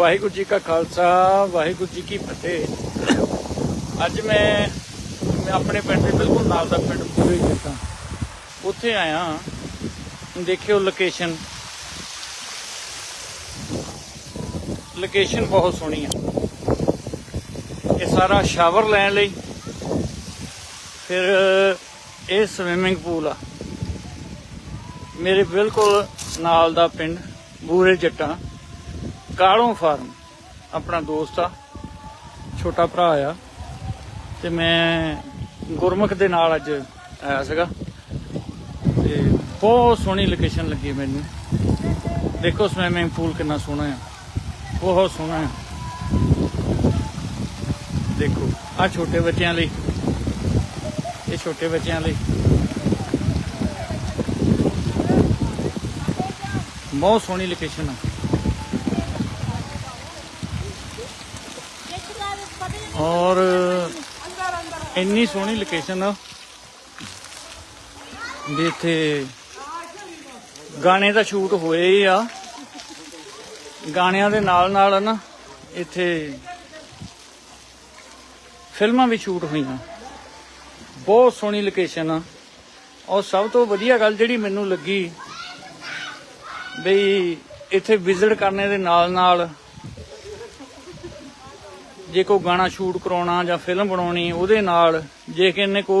ਵਾਹਿਗੁਰੂ ਜੀ ਕਾ ਖਾਲਸਾ, ਵਾਹਿਗੁਰੂ ਜੀ ਕੀ ਫਤਿਹ। ਅੱਜ ਮੈਂ ਮੈਂ ਆਪਣੇ ਪਿੰਡ ਦੇ ਬਿਲਕੁਲ ਨਾਲ ਦਾ ਪਿੰਡ ਪੂਰੇ ਜੱਟਾਂ ਉੱਥੇ ਆਇਆ, ਦੇਖਿਓ ਲੋਕੇਸ਼ਨ ਲੋਕੇਸ਼ਨ ਬਹੁਤ ਸੋਹਣੀ ਆ। ਇਹ ਸਾਰਾ ਸ਼ਾਵਰ ਲੈਣ ਲਈ। ਫਿਰ ਇਹ ਸਵਿਮਿੰਗ ਪੂਲ ਆ। ਮੇਰੇ ਬਿਲਕੁਲ ਨਾਲ ਦਾ ਪਿੰਡ ਬੂਰੇ ਜੱਟਾਂ। ਕਾਲੋਂ ਫਾਰਮ। ਆਪਣਾ ਦੋਸਤ ਆ, ਛੋਟਾ ਭਰਾ ਆ, ਤੇ ਮੈਂ ਗੁਰਮੁਖ ਦੇ ਨਾਲ ਅੱਜ ਆਇਆ ਸੀਗਾ। ਤੇ ਬਹੁਤ ਸੋਹਣੀ ਲੋਕੇਸ਼ਨ ਲੱਗੀ ਮੈਨੂੰ। ਦੇਖੋ ਸਵਿਮਿੰਗ ਪੂਲ ਕਿੰਨਾ ਸੋਹਣਾ ਆ, ਬਹੁਤ ਸੋਹਣਾ ਆ। ਦੇਖੋ ਆ ਛੋਟੇ ਬੱਚਿਆਂ ਲਈ, ਇਹ ਛੋਟੇ ਬੱਚਿਆਂ ਲਈ। ਬਹੁਤ ਸੋਹਣੀ ਲੋਕੇਸ਼ਨ ਆ। ਔਰ ਇੰਨੀ ਸੋਹਣੀ ਲੋਕੇਸ਼ਨ ਆ। ਵੀ ਇੱਥੇ ਗਾਣੇ ਦਾ ਸ਼ੂਟ ਹੋਏ ਹੀ ਆ। ਗਾਣਿਆਂ ਦੇ ਨਾਲ ਨਾਲ ਨਾ ਇੱਥੇ ਫਿਲਮਾਂ ਵੀ ਸ਼ੂਟ ਹੋਈਆਂ। ਬਹੁਤ ਸੋਹਣੀ ਲੋਕੇਸ਼ਨ ਆ। ਔਰ ਸਭ ਤੋਂ ਵਧੀਆ ਗੱਲ ਜਿਹੜੀ ਮੈਨੂੰ ਲੱਗੀ ਬਈ ਇੱਥੇ ਵਿਜ਼ਿਟ ਕਰਨੇ ਦੇ ਨਾਲ ਨਾਲ ਜੇ ਕੋਈ ਗਾਣਾ ਸ਼ੂਟ ਕਰਾਉਣਾ ਜਾਂ ਫਿਲਮ ਬਣਾਉਣੀ, ਉਹਦੇ ਨਾਲ ਜੇ ਕਿਨੇ ਕੋ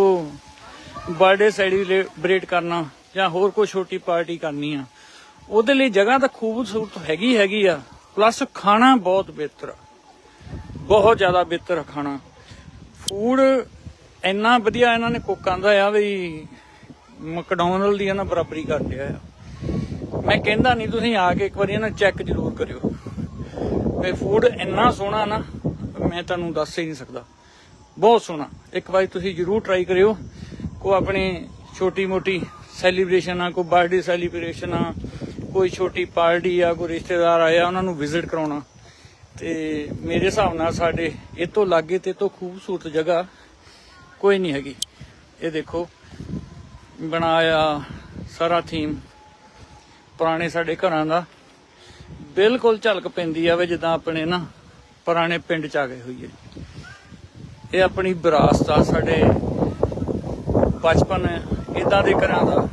ਬਰਥਡੇ ਸੈਲੀਬ੍ਰੇਟ ਕਰਨਾ ਜਾਂ ਹੋਰ ਕੋਈ ਛੋਟੀ ਪਾਰਟੀ ਕਰਨੀ ਆ, ਉਹਦੇ ਲਈ ਜਗ੍ਹਾ ਤਾਂ ਖੂਬਸੂਰਤ ਹੈਗੀ ਹੈਗੀ ਆ ਪਲੱਸ ਖਾਣਾ ਬਹੁਤ ਬਿਹਤਰ ਬਹੁਤ ਜ਼ਿਆਦਾ ਬਿਹਤਰ ਆ ਖਾਣਾ। ਫੂਡ ਇੰਨਾ ਵਧੀਆ ਇਹਨਾਂ ਨੇ ਕੁੱਕਾਂ ਦਾ ਆ ਵੀ ਮੈਕਡੋਨਲਡ ਦੀ ਇਹਨਾਂ ਬਰਾਬਰੀ ਕਰ ਲਿਆ ਆ। ਮੈਂ ਕਹਿੰਦਾ ਨਹੀਂ, ਤੁਸੀਂ ਆ ਕੇ ਇੱਕ ਵਾਰੀ ਇਹਨਾਂ ਚੈੱਕ ਜ਼ਰੂਰ ਕਰਿਓ। ਵੀ ਫੂਡ ਇੰਨਾ ਸੋਹਣਾ ਨਾ ਮੈਂ ਤੁਹਾਨੂੰ ਦੱਸ ਹੀ ਨਹੀਂ ਸਕਦਾ। ਬਹੁਤ ਸੋਹਣਾ। ਇੱਕ ਵਾਰੀ ਤੁਸੀਂ ਜ਼ਰੂਰ ਟਰਾਈ ਕਰਿਓ। ਕੋ ਆਪਣੀ ਛੋਟੀ ਮੋਟੀ ਸੈਲੀਬ੍ਰੇਸ਼ਨ ਆ, ਕੋਈ ਬਰਥਡੇ ਸੈਲੀਬ੍ਰੇਸ਼ਨ ਆ, ਕੋਈ ਛੋਟੀ ਪਾਰਟੀ ਆ, ਕੋਈ ਰਿਸ਼ਤੇਦਾਰ ਆਇਆ, ਉਹਨਾਂ ਨੂੰ ਵਿਜ਼ਿਟ ਕਰਾਉਣਾ। ਤੇ ਮੇਰੇ ਹਿਸਾਬ ਨਾਲ ਸਾਡੇ ਇਹ ਤੋਂ ਲਾਗੇ ਤੇ ਤੋਂ ਖੂਬਸੂਰਤ ਜਗ੍ਹਾ ਕੋਈ ਨਹੀਂ ਹੈਗੀ। ਇਹ ਦੇਖੋ, ਬਣਾਇਆ ਸਾਰਾ ਥੀਮ ਪੁਰਾਣੇ ਸਾਡੇ ਘਰਾਂ ਦਾ। ਬਿਲਕੁਲ ਝਲਕ ਪੈਂਦੀ ਆਵੇ ਜਿੱਦਾਂ ਆਪਣੇ ਨਾ ਪੁਰਾਣੇ ਪਿੰਡ ਚ ਆ ਗਏ ਹੋਈਏ ਇਹ ਆਪਣੀ ਵਿਰਾਸਤ ਆ, ਸਾਡੇ ਬਚਪਨ ਇਦਾਂ ਦੇ ਘਰਾਂ ਦਾ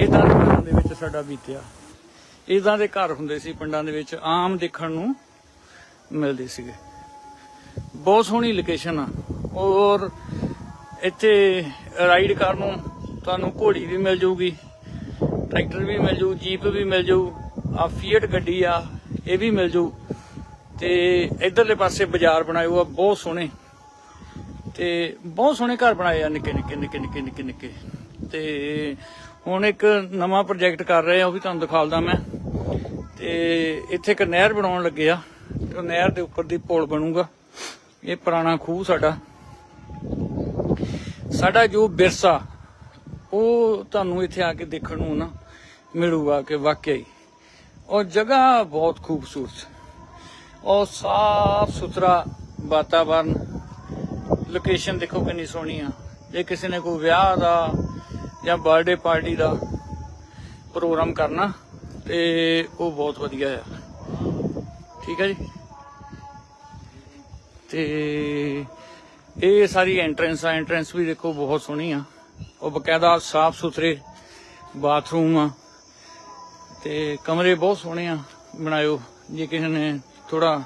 ਇਦਾਂ ਦੇ ਘਰਾਂ ਦੇ ਵਿੱਚ ਸਾਡਾ ਬੀਤਿਆ। ਇਦਾਂ ਦੇ ਘਰ ਹੁੰਦੇ ਸੀ, ਪਿੰਡਾਂ ਦੇ ਵਿੱਚ ਆਮ ਦੇਖਣ ਨੂੰ ਮਿਲਦੇ ਸੀਗੇ। ਬਹੁਤ ਸੋਹਣੀ ਲੋਕੇਸ਼ਨ ਆ। ਔਰ ਇੱਥੇ ਰਾਈਡ ਕਰਨ ਨੂੰ ਤੁਹਾਨੂੰ ਘੋੜੀ ਵੀ ਮਿਲ ਜਾਊਗੀ ਟਰੈਕਟਰ ਵੀ ਮਿਲ ਜਾਊ ਜੀਪ ਵੀ ਮਿਲ ਜਾਊ ਆ ਫੀਟ ਗੱਡੀ ਆ, ਇਹ ਵੀ ਮਿਲ ਜਾਊ। ਤੇ ਇਧਰਲੇ ਪਾਸੇ ਬਾਜ਼ਾਰ ਬਣਾਏ ਹੋਏ ਆ, ਬਹੁਤ ਸੋਹਣੇ। ਤੇ ਬਹੁਤ ਸੋਹਣੇ ਘਰ ਬਣਾਏ ਆ, ਨਿੱਕੇ ਨਿੱਕੇ ਨਿੱਕੇ ਨਿੱਕੇ ਨਿੱਕੇ ਨਿੱਕੇ। ਤੇ ਹੁਣ ਇੱਕ ਨਵਾਂ ਪ੍ਰੋਜੈਕਟ ਕਰ ਰਹੇ ਆ, ਉਹ ਵੀ ਤੁਹਾਨੂੰ ਦਿਖਾਲਦਾ ਮੈਂ। ਤੇ ਇੱਥੇ ਇੱਕ ਨਹਿਰ ਬਣਾਉਣ ਲੱਗੇ ਆ, ਤੇ ਨਹਿਰ ਦੇ ਉੱਪਰ ਦੀ ਪੁਲ ਬਣੂਗਾ। ਇਹ ਪੁਰਾਣਾ ਖੂਹ ਸਾਡਾ। ਸਾਡਾ ਜੋ ਵਿਰਸਾ, ਉਹ ਤੁਹਾਨੂੰ ਇੱਥੇ ਆ ਕੇ ਦੇਖਣ ਨੂੰ ਨਾ ਮਿਲੂਗਾ ਕਿ ਵਾਕਿਆ ਹੀ। ਉਹ ਜਗ੍ਹਾ ਬਹੁਤ ਖੂਬਸੂਰਤ। ਔਰ ਸਾਫ਼ ਸੁਥਰਾ ਵਾਤਾਵਰਨ। ਲੋਕੇਸ਼ਨ ਦੇਖੋ ਕਿੰਨੀ ਸੋਹਣੀ ਆ। ਜੇ ਕਿਸੇ ਨੇ ਕੋਈ ਵਿਆਹ ਦਾ ਜਾਂ ਬਰਥਡੇ ਪਾਰਟੀ ਦਾ ਪ੍ਰੋਗਰਾਮ ਕਰਨਾ, ਤੇ ਉਹ ਬਹੁਤ ਵਧੀਆ ਆ। ਠੀਕ ਹੈ ਜੀ? ਤੇ ਇਹ ਸਾਰੀ ਐਂਟਰੈਂਸ ਆ ਐਂਟਰੈਂਸ ਵੀ ਦੇਖੋ ਬਹੁਤ ਸੋਹਣੀ ਆ। ਉਹ ਬਕਾਇਦਾ ਸਾਫ਼ ਸੁਥਰੇ ਬਾਥਰੂਮ ਆ। ਤੇ ਕਮਰੇ ਬਹੁਤ ਸੋਹਣੇ ਆ, ਬਣਾਇਓ। ਜੇ ਕਿਸੇ ਨੇ ਥੋੜਾ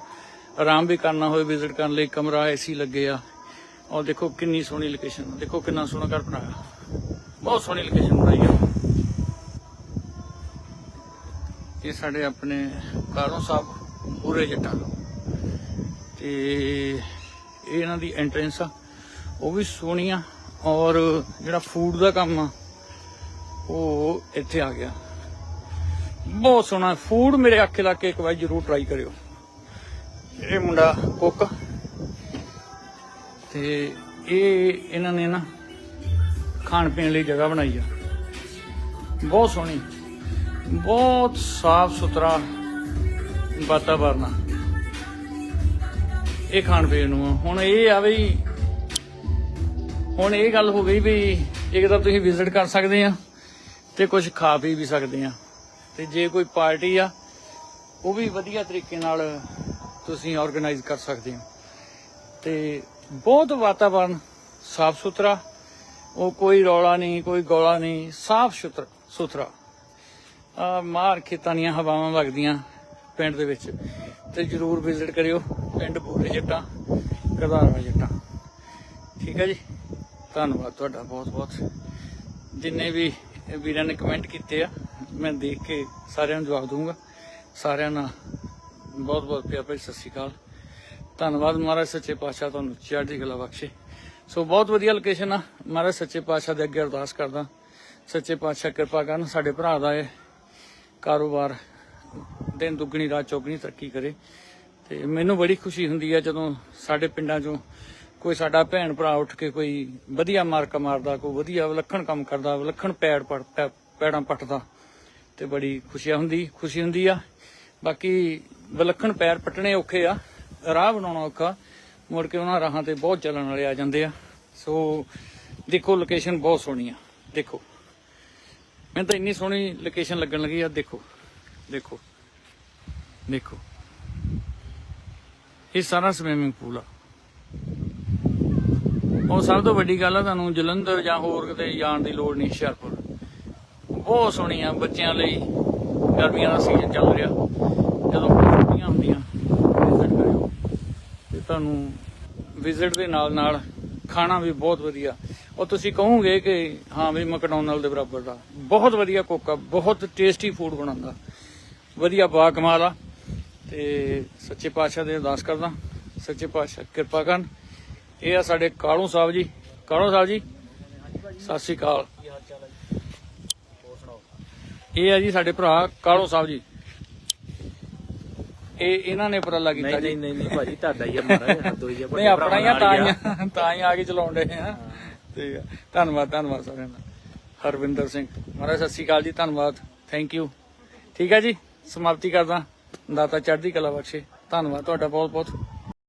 ਆਰਾਮ ਵੀ ਕਰਨਾ ਹੋਵੇ ਵਿਜ਼ਿਟ ਕਰਨ ਲਈ ਕਮਰਾ ਏਸੀ ਲੱਗੇ ਆ। ਔਰ ਦੇਖੋ ਕਿੰਨੀ ਸੋਹਣੀ ਲੋਕੇਸ਼ਨ ਦੇਖੋ ਕਿੰਨਾ ਸੋਹਣਾ ਘਰ ਬਣਾਇਆ। ਬਹੁਤ ਸੋਹਣੀ ਲੋਕੇਸ਼ਨ ਬਣਾਈ ਆ। ਇਹ ਸਾਡੇ ਆਪਣੇ ਕਾਰੋਂ ਸਾਹਿਬ ਪੂਰੇ ਜੱਟਾਂ ਤੇ। ਇਹ ਇਹਨਾਂ ਦੀ ਐਂਟਰੈਂਸ ਆ। ਉਹ ਵੀ ਸੋਹਣੀ ਆ ਔਰ ਜਿਹੜਾ ਫੂਡ ਦਾ ਕੰਮ ਆ, ਉਹ ਇੱਥੇ ਆ ਗਿਆ। ਬਹੁਤ ਸੋਹਣਾ। ਫੂਡ ਮੇਰੇ ਅੱਖੇ ਲਾ ਕੇ ਇੱਕ ਵਾਰ ਜਰੂਰ ਟਰਾਈ ਕਰਿਓ। ਇਹ ਮੁੰਡਾ ਕੁੱਕ। ਤੇ ਇਹ ਇਹਨਾਂ ਨੇ ਨਾ ਖਾਣ ਪੀਣ ਲਈ ਜਗ੍ਹਾ ਬਣਾਈ ਆ। ਬਹੁਤ ਸੋਹਣੀ, ਬਹੁਤ ਸਾਫ਼ ਸੁਥਰਾ ਵਾਤਾਵਰਨ ਆ। ਇਹ ਖਾਣ ਪੀਣ ਨੂੰ ਹੁਣ ਇਹ ਆ ਵੀ, ਹੁਣ ਇਹ ਗੱਲ ਹੋ ਗਈ ਵੀ ਇੱਕ ਤਾਂ ਤੁਸੀਂ ਵਿਜ਼ਿਟ ਕਰ ਸਕਦੇ ਆ ਤੇ ਕੁਝ ਖਾ ਪੀ ਵੀ ਸਕਦੇ ਆ। ਤੇ ਜੇ ਕੋਈ ਪਾਰਟੀ ਆ, ਉਹ ਵੀ ਵਧੀਆ ਤਰੀਕੇ ਨਾਲ ਤੁਸੀਂ ਆਰਗੇਨਾਈਜ਼ ਕਰ ਸਕਦੇ ਹੋ। ਤੇ ਬਹੁਤ ਵਾਤਾਵਰਨ ਸਾਫ਼ ਸੁਥਰਾ, ਉਹ ਕੋਈ ਰੌਲਾ ਨਹੀਂ, ਕੋਈ ਗੋਲਾ ਨਹੀਂ, ਸਾਫ਼ ਸੁਥਰਾ ਸੁਥਰਾ। ਆ ਮਾਰ ਖੇਤਾਂ ਦੀਆਂ ਹਵਾਵਾਂ ਵਗਦੀਆਂ ਪਿੰਡ ਦੇ ਵਿੱਚ। ਤੇ ਜਰੂਰ ਵਿਜ਼ਿਟ ਕਰਿਓ ਪਿੰਡ ਬੂਰੇ ਜੱਟਾਂ ਕਦਾਰਵਾ ਜੱਟਾਂ। ਠੀਕ ਹੈ ਜੀ? ਧੰਨਵਾਦ ਤੁਹਾਡਾ ਬਹੁਤ ਬਹੁਤ ਜਿੰਨੇ ਵੀ ਵੀਰਾਂ ਨੇ ਕਮੈਂਟ ਕੀਤੇ ਆ, ਮੈਂ ਦੇਖ ਕੇ ਸਾਰਿਆਂ ਨੂੰ ਜਵਾਬ ਦੂੰਗਾ ਸਾਰਿਆਂ ਨਾਲ ਬਹੁਤ ਬਹੁਤ ਪਿਆਰ ਭਰੀ ਸਤਿ ਸ਼੍ਰੀ ਅਕਾਲ। ਧੰਨਵਾਦ ਮਹਾਰਾਜ ਸੱਚੇ ਪਾਤਸ਼ਾਹ ਤੁਹਾਨੂੰ ਚੜ੍ਹਦੀ ਕਲਾ ਬਖਸ਼ੇ। ਸੋ ਬਹੁਤ ਵਧੀਆ ਲੋਕੇਸ਼ਨ ਆ। ਮਹਾਰਾਜ ਸੱਚੇ ਪਾਤਸ਼ਾਹ ਦੇ ਅੱਗੇ ਅਰਦਾਸ ਕਰਦਾ। ਸੱਚੇ ਪਾਤਸ਼ਾਹ ਕਿਰਪਾ ਕਰਨ ਸਾਡੇ ਭਰਾ ਦਾ ਇਹ ਕਾਰੋਬਾਰ ਦਿਨ ਦੁੱਗਣੀ, ਰਾਤ ਚੌਗਣੀ ਤਰੱਕੀ ਕਰੇ। ਤੇ ਮੈਨੂੰ ਬੜੀ ਖੁਸ਼ੀ ਹੁੰਦੀ ਆ ਜਦੋਂ ਸਾਡੇ ਪਿੰਡਾਂ 'ਚੋਂ ਕੋਈ ਸਾਡਾ ਭੈਣ ਭਰਾ ਉੱਠ ਕੇ ਕੋਈ ਵਧੀਆ ਮਾਰਕਾ ਮਾਰਦਾ ਕੋਈ ਵਧੀਆ ਵਿਲੱਖਣ ਕੰਮ ਕਰਦਾ, ਵਿਲੱਖਣ ਪੈੜ ਪੜ ਪੈੜਾਂ ਪੱਟਦਾ। ਤੇ ਬੜੀ ਖੁਸ਼ੀ ਹੁੰਦੀ ਖੁਸ਼ੀ ਹੁੰਦੀ ਆ। ਬਾਕੀ ਵਿਲੱਖਣ ਪੈਰ ਪੱਟਣੇ ਔਖੇ ਆ, ਰਾਹ ਬਣਾਉਣਾ ਔਖਾ, ਮੁੜ ਕੇ ਉਹਨਾਂ ਰਾਹਾਂ ਤੇ ਬਹੁਤ ਚੱਲਣ ਵਾਲੇ ਆ ਜਾਂਦੇ ਆ। ਸੋ ਦੇਖੋ ਲੋਕੇਸ਼ਨ ਬਹੁਤ ਸੋਹਣੀ ਆ, ਦੇਖੋ। ਮੈਨੂੰ ਤਾਂ ਇੰਨੀ ਸੋਹਣੀ ਲੋਕੇਸ਼ਨ ਲੱਗਣ ਲੱਗੀ ਆ, ਦੇਖੋ ਦੇਖੋ ਦੇਖੋ। ਇਹ ਸਾਰਾ ਸਵਿਮਿੰਗ ਪੂਲ ਆ। ਉਹ ਸਭ ਤੋਂ ਵੱਡੀ ਗੱਲ ਆ ਤੁਹਾਨੂੰ ਜਲੰਧਰ ਜਾਂ ਹੋਰ ਕਿਤੇ ਜਾਣ ਦੀ ਲੋੜ ਨਹੀਂ, ਹੁਸ਼ਿਆਰਪੁਰ। ਬਹੁਤ ਸੋਹਣੀ ਆ, ਬੱਚਿਆਂ ਲਈ ਗਰਮੀਆਂ ਦਾ ਸੀਜ਼ਨ ਚੱਲ ਰਿਹਾ। ਜਦੋਂ ਛੁੱਟੀਆਂ ਹੁੰਦੀਆਂ। ਵਿਜ਼ਿਟ ਕਰਿਓ। ਤੇ ਤੁਹਾਨੂੰ ਵਿਜ਼ਿਟ ਦੇ ਨਾਲ ਨਾਲ ਖਾਣਾ ਵੀ ਬਹੁਤ ਵਧੀਆ। ਉਹ ਤੁਸੀਂ ਕਹੋਗੇ ਕਿ ਹਾਂ ਵੀ ਮੈਕਡੋਨਲਡ ਦੇ ਬਰਾਬਰ ਦਾ। ਬਹੁਤ ਵਧੀਆ ਕੁੱਕ, ਬਹੁਤ ਟੇਸਟੀ ਫੂਡ ਬਣਾਉਂਦਾ। ਵਧੀਆ ਬਾ ਕਮਾਲ ਆ। ਤੇ ਸੱਚੇ ਪਾਤਸ਼ਾਹ ਦੇ ਅਰਦਾਸ ਕਰਦਾ। ਸੱਚੇ ਪਾਤਸ਼ਾਹ, ਕਿਰਪਾ ਕਰਨ। ਇਹ ਆ ਸਾਡੇ ਕਾਲੂ ਸਾਹਿਬ ਜੀ। ਕਾਲੂ ਸਾਹਿਬ ਜੀ, ਸਤਿ ਸ਼੍ਰੀ ਅਕਾਲ। ਇਹ ਆ ਜੀ ਸਾਡੇ ਭਰਾ ਕਾਲੂ ਸਾਹਿਬ ਜੀ। ਇਹ ਇਹਨਾਂ ਨੇ ਉਪਰਾਲਾ ਕੀਤਾ ਨਹੀਂ ਜੀ। ਨਹੀਂ ਨਹੀਂ ਨਹੀਂ ਭਾਜੀ ਤੁਹਾਡਾ ਹੀ ਆ ਹੱਦ ਹੋਈ ਆ ਨਹੀਂ ਆਪਣਾ ਹੀ ਆ ਤਾਂ ਹੀ ਆ- ਤਾਂ ਹੀ ਆ ਕੇ ਚਲਾਉਣ ਦੇ ਆ। ਠੀਕ ਆ ਧੰਨਵਾਦ ਧੰਨਵਾਦ ਸਾਰਿਆਂ ਦਾ। ਹਰਵਿੰਦਰ ਸਿੰਘ ਮਹਾਰਾਜ ਸਤਿ ਸ਼੍ਰੀ ਅਕਾਲ ਜੀ ਧੰਨਵਾਦ। ਥੈਂਕ ਯੂ ਠੀਕ ਹੈ ਜੀ ਸਮਾਪਤੀ ਕਰਦਾ। ਦਾਤਾ ਚੜ੍ਹਦੀ ਕਲਾ ਬਖਸ਼ੇ। ਧੰਨਵਾਦ ਤੁਹਾਡਾ ਬਹੁਤ ਬਹੁਤ